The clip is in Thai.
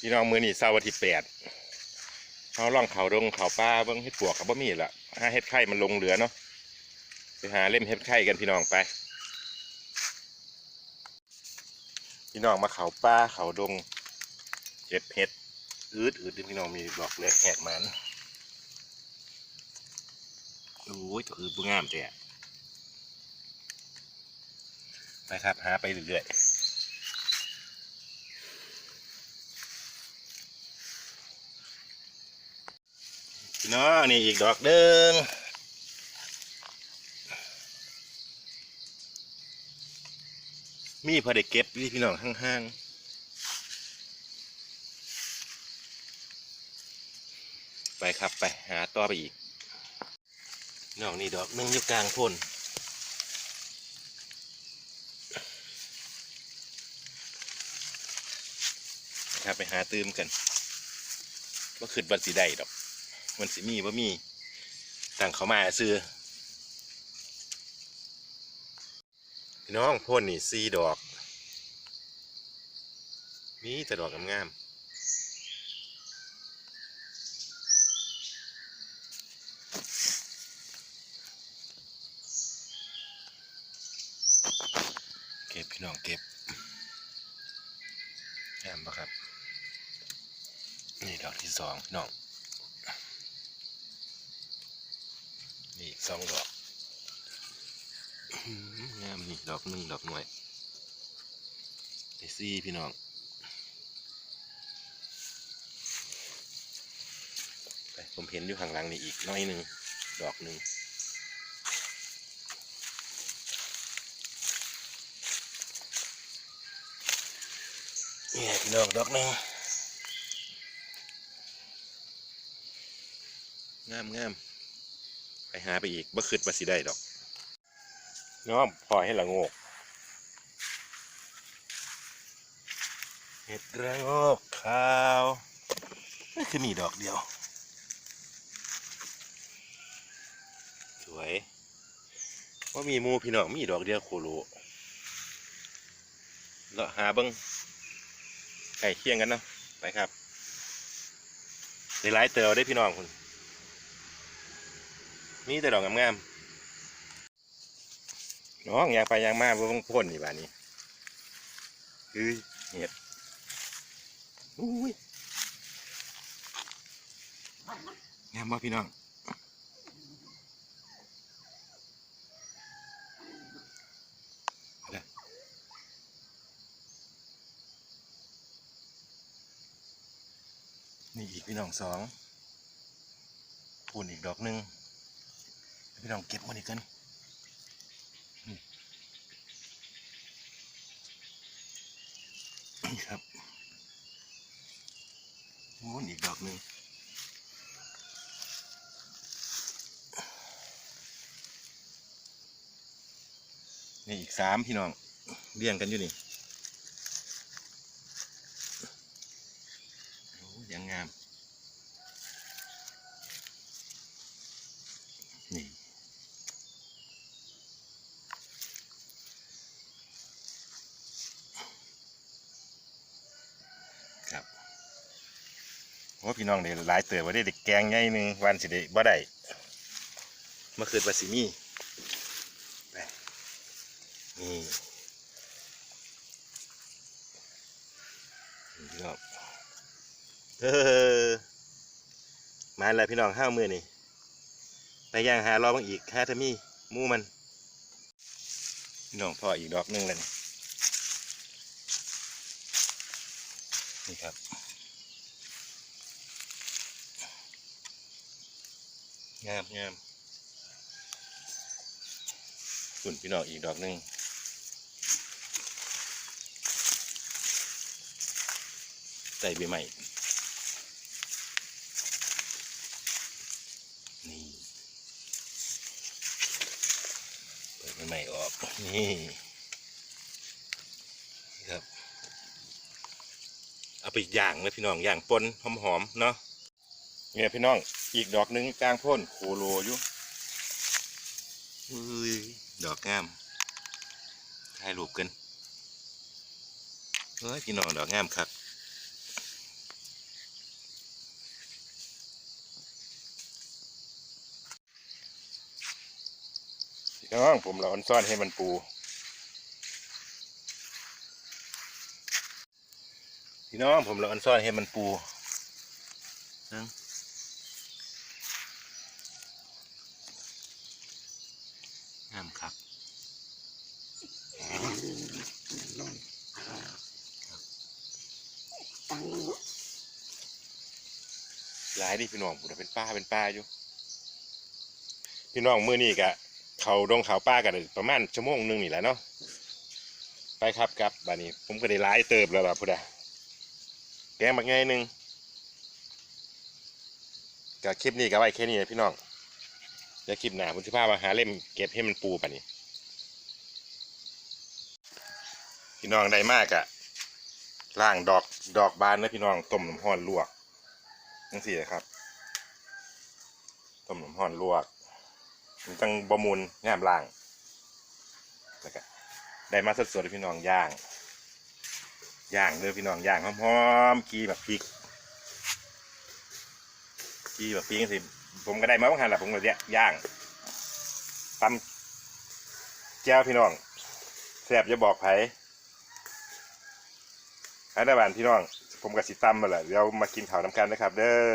พี่น้องมือนี่เสาร์วันที่แปดเขาล่องเขาดงเขาป้าเบิ้งเฮ็ดปวกกับบ่มีละห้าเฮ็ดไข่มันลงเหลือเนาะไปหาเล่มเฮ็ดไข่กันพี่น้องไป พี่น้องมาเขาป้าเขาดงเจ็ดเฮ็ดอืดอืดพี่น้องมีดอกเล็กแหกมันโอ้ยตัวคือบุงามเจ้ไปครับหาไปเรื่อยๆ พี่น้องนี่อีกดอกเดิงมีพอได้เก็บนี่พี่น้องห้างๆ ไปครับไปหาต่อไปอีกน้องนี่ดอกหนึงอยู่กลางพ่นครับไปหาตืมกันว่าขึ้นบันสีได้ดอก มันสิมีว่ามีตั้งเขามาซื้อพี่น้องพ่นนี่สี่ดอก มีแต่ดอกงามๆเก็บพี่น้องเก็บงามปะครับ นี่ดอกที่สองพี่น้อง นี่อีก สองดอกงามนี่ดอกหนึ่งดอกหน่วยไอซี่พี่น้องไปผมเห็นอยู่ข้างหลังนี่อีกหน้อยหนึ่งดอกหนึ่งนี่พี่น้องดอกหนึ่งงามงาม ไปหาไปอีกบ่คืดมาสิได้ดอกน้องพอให้ละโงกเห็ดระโงกขาวนี่คือมีดอกเดียว สวยว่ามีมูพี่น้องมีดอกเดียวโคโลเลาะหาเบิ้งไก่เคียงกันเนาะไปครับได้หลายเต๋อได้พี่น้องคุณ มีแต่ดอกงามๆน้องอยากไปยางมาเบิ่งพ่นนี่บ้านนี้คือเห็ดอุ้ยงามบ่พี่น้องนี่อีกพี่น้องสองปูนอีกดอกหนึ่ง พี่น้องเก็บมันอีกกันนี่ครับปูนอีกดอกหนึ่งนี่อีกสามพี่น้องเรียงกันอยู่นี่โอ้ยังงาม โอ้พี่น้องเดี๋ยวหลายเตือว่าได้เด็กแกงไงหนึ่งวันสิได้บ่ได้เมื่อคืนวันสิมีไปนี่นี่พี่น้องเออมาแล้วพี่น้องห้ามือนี่ไปย่างหารอบังอีกห้าทมีหมูมันพี่น้องพ่ออีกดอกหนึงเลยนี่ครับ งามงามส่นพี่น้องอีกดอกหนึ่งใส่ใบใหม่นี่เปิดใบใหม่ออกนี่ครับ เอาไปย่างเลยพี่น้องย่างปนหอมๆเนาะเนี่ยพี่น้อง อีกดอกหนึ่งกลางพ่นโคโลอยู่เฮ้ยดอกงามถ่ายรูปกันเฮ้ยพี่น้องดอกงามครับพี่น้องผมเราอันซ่อนให้มันปูพี่น้องผมเราอันซ่อนให้มันปูนั่ง งามครับหลายดิพี่น้องผมเป็นป้าเป็นป้าอยู่ พี่น้องมือนี่กะเขาดงเขาป้ากันประมาณชั่วโมงหนึงนี่แหละเนาะไปครับครับบานี้ ผมก็ได้หลายเติบแล้วล่ะพุทธะแกงบักไงหนึ่งกับคลิปนี้ก็ไว้แค่นี้นะพี่น้อง ดี๋ยวคลิปหน้าผมจะพามาหาเล่มเก็บให้มันปูป่ะนี่พี่น้องได้มากอะล่างดอกดอกบานนะพี่น้องต้มน้ำห้อนลวกนั่นสิครับต้มน้ำห้อนลวกมันจังบะมุนงามล่างแล้วก็ได้มาสดๆเลยพี่น้องย่างย่างเลยพี่น้องย่างหอมๆกีแบบพริกกีแบบพริกสิ ผมก็ได้มาบางหันแหละผมก็เนี้ยย่างตำแจ้วพี่น้องแซบจะบอกไผอันนั้นบานพี่น้อง ผมกับสิตำมาแหละเดี๋ยวมากินข่าวน้ำกันนะครับ เด้อ